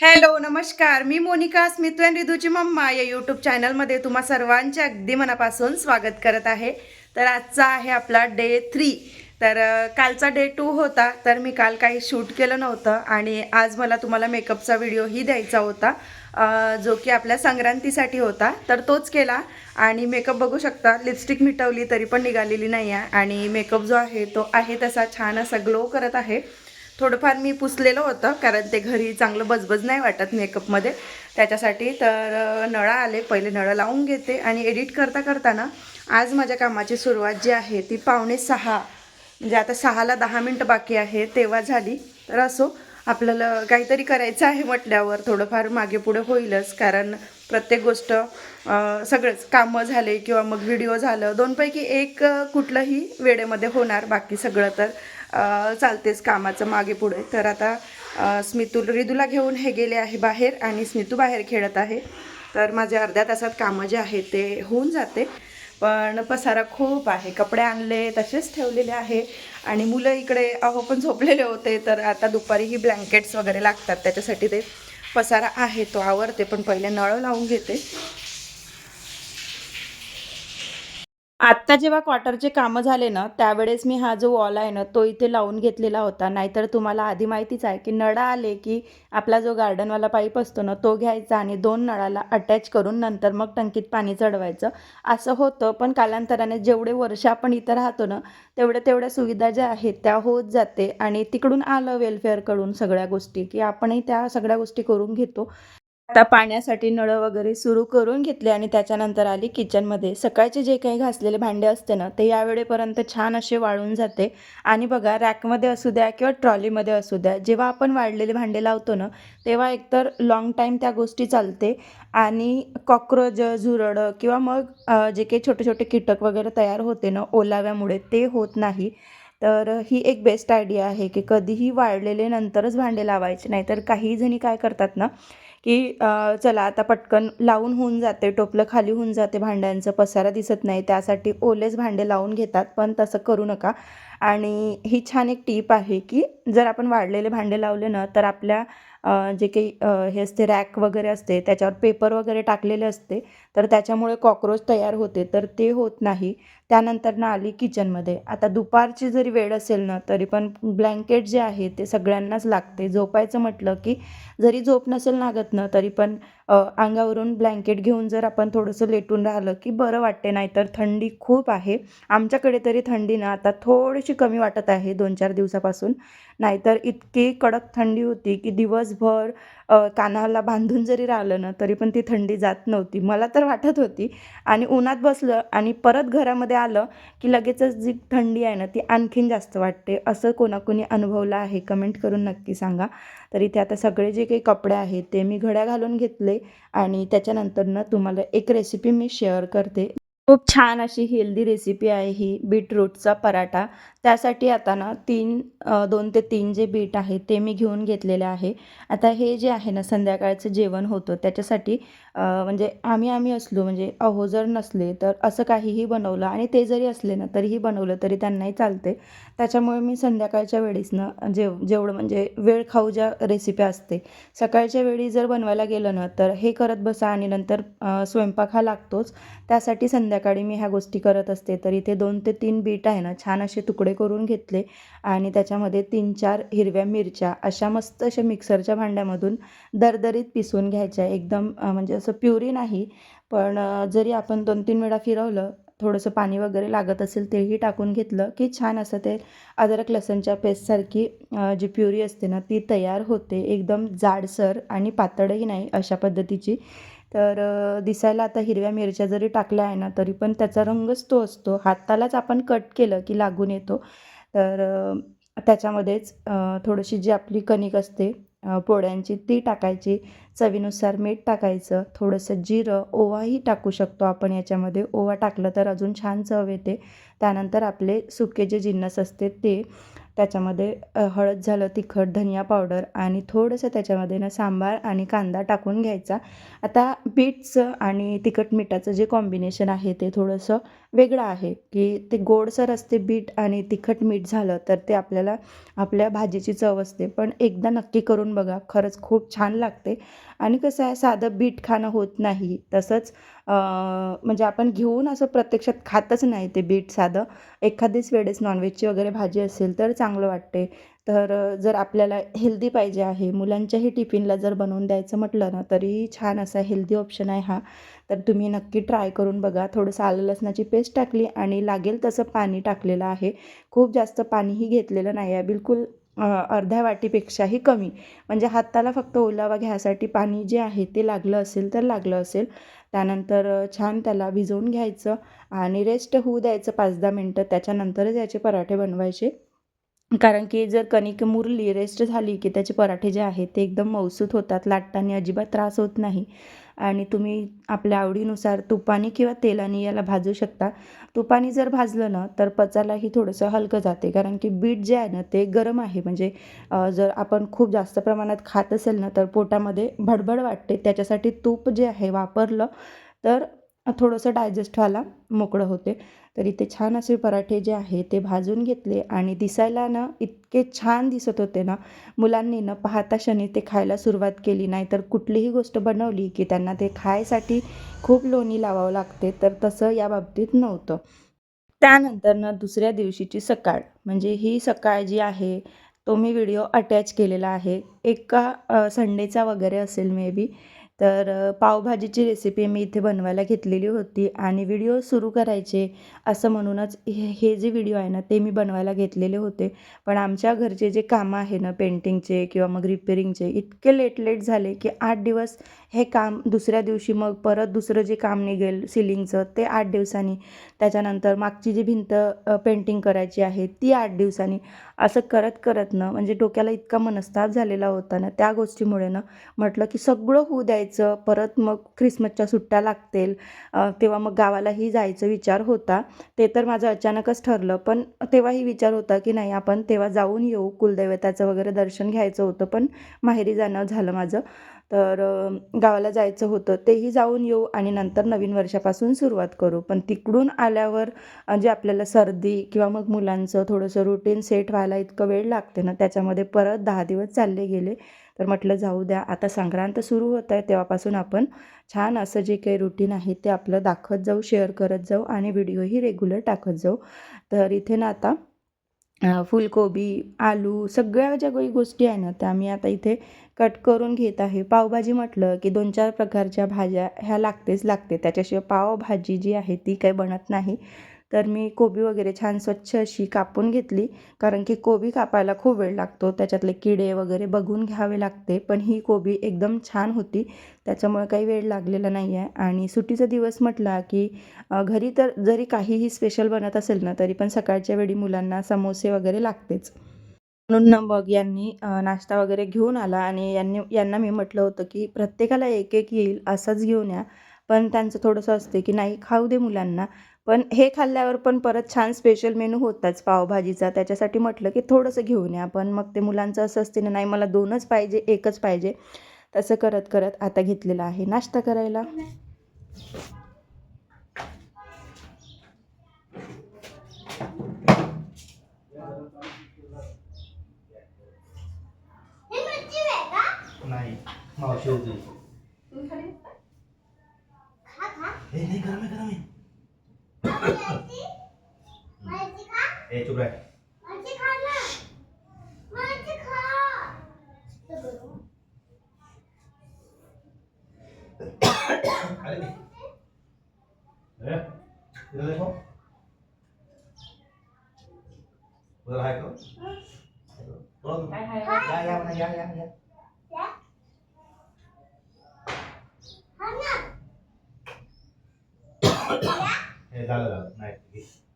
Hello नमस्कार. मी Monika Smitu and रिदूची मम्मा या यूट्यूब चॅनलमध्ये तुम्हा सर्वांचे अगदी मनापासून स्वागत करत आहे. तर आजचा आहे आपला डे थ्री तर कालचा डे टू होता तर मी काल काही शूट केलं नव्हतं आणि आज मला तुम्हाला मेकअपचा व्हिडिओही द्यायचा होता. जो की आपल्या संक्रांतीसाठी होता तर तोच केला. आणि मेकअप बघू शकता लिपस्टिक मिटवली तरी पण निघालेली नाही आहे आणि मेकअप जो आहे तो आहे तसा छान असा ग्लो करत आहे. थोडंफार मी पुसलेलं होतं कारण ते घरी चांगलं बजबज नाही वाटत मेकअपमध्ये त्याच्यासाठी तर नळा आले पहिले नळं लावून घेते आणि एडिट करता करताना आज माझ्या कामाची सुरुवात जी आहे ती पावणे सहा म्हणजे आता सहाला दहा मिनटं बाकी आहे तेव्हा झाली. तर असो आपल्याला काहीतरी करायचं आहे म्हटल्यावर थोडंफार मागे पुढे होईलच कारण प्रत्येक गोष्ट सगळंच कामं झाले किंवा मग व्हिडिओ झालं दोनपैकी एक कुठलंही वेळेमध्ये होणार बाकी सगळं तर चालतेच कामाचं मागे पुढे. तर आता स्मितू रिदूला घेऊन हे गेले आहे बाहेर आणि स्मितू बाहेर खेळत आहे. तर माझे अर्ध्या तासात कामं जे आहे ते होऊन जाते. पण पसारा खूप आहे. कपडे आणले तसेच ठेवलेले आहे. आणि मुलं इकडे अहो पण झोपलेले होते. तर आता दुपारी ही ब्लँकेट्स वगैरे लागतात. त्याच्यासाठी ते पसारा आहे. तो आवरते पण पहिले नळ लावून घेते. आत्ता जेव्हा क्वार्टरचे कामं झाले ना त्यावेळेस मी हा जो वॉल आहे ना तो इथे लावून घेतलेला होता. नाहीतर तुम्हाला आधी माहितीच आहे की नळा आले की आपला जो गार्डनवाला पाईप असतो ना तो घ्यायचा आणि दोन नळाला अटॅच करून नंतर मग टंकीत पाणी चढवायचं. असं होतं पण कालांतराने जेवढे वर्ष आपण इथं राहतो ना तेवढ्या तेवढ्या सुविधा ज्या आहेत त्या होत जाते. आणि तिकडून आलं वेलफेअरकडून सगळ्या गोष्टी की आपणही त्या सगळ्या गोष्टी करून घेतो. आता पाण्यासाठी नळं वगैरे सुरू करून घेतले आणि त्याच्यानंतर आली किचनमध्ये. सकाळचे जे काही घासलेले भांडे असते ना ते यावेळेपर्यंत छान असे वाळून जाते. आणि बघा रॅकमध्ये असू द्या किंवा ट्रॉलीमध्ये असू द्या जेव्हा आपण वाळलेले भांडे लावतो ना तेव्हा एकतर लॉंग टाईम त्या गोष्टी चालते. आणि कॉक्रोच झुरडं किंवा मग जे काही छोटे छोटे कीटक वगैरे तयार होते ना ओलाव्यामुळे ते होत नाही. तर ही एक बेस्ट आयडिया आहे की कधीही वाळलेले नंतरच भांडे लावायचे. नाही तर काही जणी काय करतात ना की चला आता पटकन लावून होऊन जाते टोपलं खाली होऊन जाते भांड्यांचं पसारा दिसत नाही त्यासाठी ओलेच भांडे लावून घेतात पण तसं करू नका. आणि ही छान एक टीप आहे की जर आपण वाढलेले भांडे लावले ना तर आपल्या जे काही हे असते रॅक वगैरे असते त्याच्यावर पेपर वगैरे टाकलेले असते तर त्याच्यामुळे कॉक्रोच तयार होते तर ते होत नाही. त्यानंतर ना आली किचनमध्ये. आता दुपारची जरी वेळ असेल ना तरी पण ब्लँकेट जे आहे ते सगळ्यांनाच लागते. झोपायचं म्हटलं की जरी झोप नसेल लागत ना तरी पण अंगावरून ब्लँकेट घेऊन जर आपण थोडंसं लेटून राहिलं की बरं वाटते नाहीतर थंडी खूप आहे. आमच्याकडे तरी थंडी ना आता थोडीशी कमी वाटत आहे दोन चार दिवसापासून. नाहीतर इतकी कडक थंडी होती की दिवसभर कानाला बांधून जरी राहिलं ना तरी पण ती थंडी जात नव्हती. मला तर वाटत होती. आणि उन्हात बसलं आणि परत घरामध्ये आलं की लगेचच जी थंडी आहे ना ती आणखीन जास्त वाटते. असं कोणाकोणी अनुभवलं आहे? कमेंट करून नक्की सांगा. तर इथे आता सगळे जे काही कपडे आहेत ते मी घड्या घालून घेतले आणि त्याच्यानंतर ना तुम्हाला एक रेसिपी मी शेअर करते. खूप छान अशी हेल्दी रेसिपी आहे ही. बीटरूटचा पराठा. त्यासाठी आता ना तीन दोन ते तीन जे बीट आहे ते मी घेऊन घेतलेले आहे. आता हे जे आहे ना संध्याकाळचं जेवण होतं त्याच्यासाठी म्हणजे आम्ही आम्ही असलो म्हणजे अहो जर नसले तर असं काहीही बनवलं आणि ते जरी असले ना तरीही बनवलं तरी त्यांनाही चालते. त्याच्यामुळे मी संध्याकाळच्या वेळेस ना जेव जेवढं म्हणजे वेळ खाऊ ज्या रेसिपी असते सकाळच्या वेळी जर बनवायला गेलं ना तर हे करत बसा आणि नंतर स्वयंपाक हा लागतोच. त्यासाठी संध्याकाळी मी ह्या गोष्टी करत असते. तर इथे दोन ते तीन बीट आहे ना छान असे तुकडे करून घेतले आणि त्याच्यामध्ये तीन चार हिरव्या मिरच्या अशा मस्त अशा मिक्सरच्या भांड्यामधून दरदरीत पिसून घ्यायच्या. एकदम म्हणजे असं प्युरी नाही पण जरी आपण दोन तीन वेळा फिरवलं थोडंसं पाणी वगैरे लागत असेल तेही टाकून घेतलं की छान असं ते अद्रक लसणच्या पेस्टसारखी जी प्युरी असते ना ती तयार होते. एकदम जाडसर आणि पातळही नाही अशा पद्धतीची. तर दिसायला आता हिरव्या मिरच्या जरी टाकल्या आहे ना तरी पण त्याचा रंगच तो असतो. हातालाच आपण कट केलं की लागून येतो. तर त्याच्यामध्येच थोडीशी जी आपली कणिक असते पोळ्यांची ती टाकायची. चवीनुसार मीठ टाकायचं. थोडंसं जिरं ओवाही टाकू शकतो आपण याच्यामध्ये. ओवा टाकलं तर अजून छान चव येते. त्यानंतर आपले सुके जे जिन्नस असते ते त्याच्यामध्ये हळद झालं तिखट धनिया पावडर आणि थोडंसं त्याच्यामध्ये ना सांबार आणि कांदा टाकून घ्यायचा. आता बीटचं आणि तिखट मिठाचं जे कॉम्बिनेशन आहे ते थोडंसं वेगळं आहे की ते गोडसर असते बीट आणि तिखट मीठ झालं तर ते आपल्याला आपल्या भाजीची चव असते. पण एकदा नक्की करून बघा खरंच खूप छान लागते. आणि कसं आहे साधं बीट खाणं होत नाही. तसंच म्हणजे आपण घेऊन असं प्रत्यक्षात खातच नाही ते बीट साधं. एखादीच वेळेस नॉनव्हेजची वगैरे भाजी असेल तर चांगलं वाटते तर जर आपल्याला हेल्दी पाहिजे आहे मुलांच्याही टिफिनला जर बनवून द्यायचं म्हटलं ना तरी छान असा हेल्दी ऑप्शन आहे हा. तर तुम्ही नक्की ट्राय करून बघा. थोडंसं आलं लसणाची पेस्ट टाकली आणि लागेल तसं पाणी टाकलेलं आहे. खूप जास्त पाणीही घेतलेलं नाही आहे. बिलकुल अर्ध्या वाटीपेक्षाही कमी. म्हणजे हाताला फक्त ओलावा घ्यायसाठी पाणी जे आहे ते लागलं असेल तर लागलं असेल. त्यानंतर छान त्याला भिजवून घ्यायचं आणि रेस्ट होऊ द्यायचं पाच दहा मिनटं. त्याच्यानंतरच याचे पराठे बनवायचे. कारण की जर कणिक मुरली रेस्ट झाली की त्याचे पराठे जे आहेत ते एकदम मौसूत होतात लाटताना अजिबात त्रास होत नाही. आणि तुम्ही आपल्या आवडीनुसार तुपाने किंवा तेलाने याला भाजू शकता. तुपाने जर भाजलं ना तर पचायलाही थोडंसं हलकं जाते. कारण की बीट जे आहे ना ते गरम आहे. म्हणजे जर आपण खूप जास्त प्रमाणात खात असेल ना तर पोटामध्ये भडभड वाटते. त्याच्यासाठी तूप जे आहे वापरलं तर थोडंसं डायजेस्ट व्हायला मोकळं होते. तर इथे छान असे पराठे जे आहे ते भाजून घेतले आणि दिसायला ना इतके छान दिसत होते ना. मुलांनी ना पाहता क्षणी ते खायला सुरुवात केली. नाही तर कुठलीही गोष्ट बनवली की त्यांना ते खायसाठी खूप लोणी लावावं लागते. तर तसं या बाबतीत नव्हतं. त्यानंतर ना दुसऱ्या दिवशीची सकाळ. म्हणजे ही सकाळ जी आहे तो मी व्हिडिओ अटॅच केलेला आहे. एका संडेचा वगैरे असेल मे बी तर पावभाजीची रेसिपी मी इथे बनवायला घेतलेली होती आणि व्हिडिओ सुरू करायचे असं म्हणूनच हे हे जे व्हिडिओ आहे ना ते मी बनवायला घेतलेले होते. पण आमच्या घरचे जे कामं आहे ना पेंटिंगचे किंवा मग रिपेरिंगचे इतके लेट लेट झाले की आठ दिवस हे काम दुसऱ्या दिवशी मग परत दुसरं जे काम निघेल सिलिंगचं ते आठ दिवसांनी. त्याच्यानंतर मागची जी भिंत पेंटिंग करायची आहे ती आठ दिवसांनी. असं करत करत ना म्हणजे डोक्याला इतका मनस्ताप झालेला होता ना त्या गोष्टीमुळे ना म्हटलं की सगळं होऊ द्यायचं. परत मग ख्रिसमसच्या सुट्ट्या लागतील तेव्हा मग गावालाही जायचं विचार होता. ते तर माझं अचानकच ठरलं पण तेव्हाही विचार होता की नाही आपण तेव्हा जाऊन येऊ. कुलदैवताचं वगैरे दर्शन घ्यायचं होतं पण माहेरी जाणं झालं माझं. तर गावाला जायचं होतं तेही जाऊन येऊ आणि नंतर नवीन वर्षापासून सुरुवात करू. पण तिकडून आल्यावर जे आपल्याला सर्दी किंवा मग मुलांचं थोडंसं रुटीन सेट व्हायला इतकं वेळ लागते ना त्याच्यामध्ये परत दहा दिवस चालले गेले. तर म्हटलं जाऊ द्या आता संक्रांत सुरू होत आहे तेव्हापासून आपण छान असं जे काही रुटीन आहे ते आपलं दाखवत जाऊ शेअर करत जाऊ आणि व्हिडिओही रेग्युलर टाकत जाऊ. तर इथे ना आता फुलकोबी आलू सगळ्या ज्या काही गोष्टी आहे ना त्या मी आता इथे कट करून घेत आहे. पावभाजी म्हटलं की दोन चार प्रकारच्या भाज्या ह्या लागतेच लागते. त्याच्याशिवाय पावभाजी जी आहे ती काही बनत नाही. तर मी कोबी वगैरे छान स्वच्छ अशी कापून घेतली. कारण की कोबी कापायला खूप वेळ लागतो. त्याच्यातले किडे वगैरे बघून घ्यावे लागते. पण ही कोबी एकदम छान होती. त्याच्यामुळे काही वेळ लागलेला नाही आहे आणि सुट्टीचा दिवस म्हटला की घरी तर जरी काहीही स्पेशल बनत असेल ना तरी पण सकाळच्या वेळी मुलांना समोसे वगैरे लागतेच. म्हणून ना मग यांनी नाश्ता वगैरे घेऊन आला. आणि यांनी यांना मी म्हटलं होतं की प्रत्येकाला एक एक येईल असंच घेऊन या. पण त्यांचं थोडंसं असते की नाही खाऊ दे मुलांना. पण हे खाल्ल्यावर पण परत छान स्पेशल मेनू होताच पावभाजीचा. त्याच्यासाठी म्हटलं की थोडंसं घेऊन या. पण मग ते मुलांचं असं असते ना नाही मला दोनच पाहिजे एकच पाहिजे. तसं करत करत आता घेतलेलं आहे. नाश्ता करायला? नाही मावशी होती हे नाही गरम आहे गरम आहे ए चुप राह अरे नहीं। ए, इधर देखो उधर हाय करो थोड़ा दूर। या या या या या हे झालं झालं नाही घे. राहून दे तुम्हाला बंद कर पॅक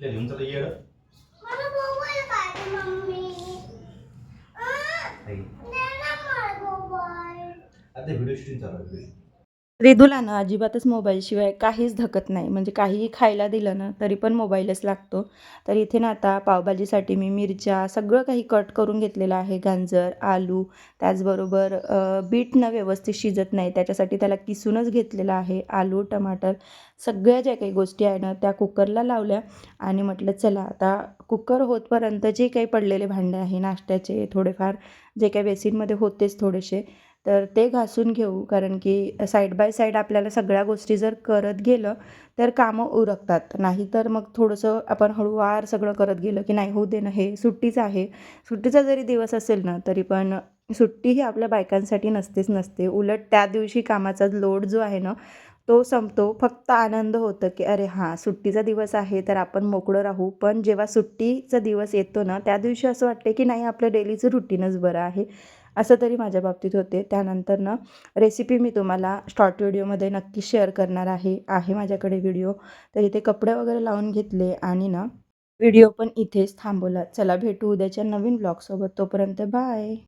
घेऊन चला येड? मला पाहिजे मम्मी. आई. दे ना मला मोबाईल. आता व्हिडिओ शूटिंग चालू आहे रिदूला ना अजिबातच मोबाईलशिवाय काहीच धकत नाही. म्हणजे काहीही खायला दिलं ना तरी पण मोबाईलच लागतो. तर इथे ना आता पावभाजीसाठी मी मिरच्या सगळं काही कट करून घेतलेलं आहे. गाजर आलू त्याचबरोबर बीट न व्यवस्थित शिजत नाही. त्याच्यासाठी त्याला किसूनच घेतलेलं आहे. आलू टमाटर सगळ्या ज्या काही गोष्टी आहे ना त्या कुकरला लावल्या आणि म्हटलं चला आता कुकर होतपर्यंत जे काही पडलेले भांडे आहे नाश्त्याचे थोडेफार जे काही बेसिनमध्ये होतेच थोडेसे तर ते घासून घेऊ. कारण की साईड बाय साईड आपल्याला सगळ्या गोष्टी जर करत गेलं तर कामं उरकतात. नाहीतर मग थोडंसं आपण हळूवार सगळं करत गेलं की नाही होऊ दे हे सुट्टीच आहे. सुट्टीचा जरी दिवस असेल ना तरी पण सुट्टी ही आपल्या बायकांसाठी नसतेच नसते. उलट त्या दिवशी कामाचा लोड जो आहे ना तो संपतो. फक्त आनंद होतं की अरे हां सुट्टीचा दिवस आहे तर आपण मोकळं राहू. पण जेव्हा सुट्टीचा दिवस येतो ना त्या दिवशी असं वाटते की नाही आपलं डेलीचं रुटीनच बरं आहे. असं तरी माझ्या बाबतीत होते. त्यानंतर ना रेसिपी मी तुम्हाला शॉर्ट व्हिडिओमध्ये नक्की शेअर करणार आहे आहे माझ्याकडे व्हिडिओ तर इथे कपडे वगैरे लावून घेतले आणि ना व्हिडिओ पण इथेच थांबवला. चला भेटू उद्याच्या नवीन ब्लॉगसोबत तोपर्यंत बाय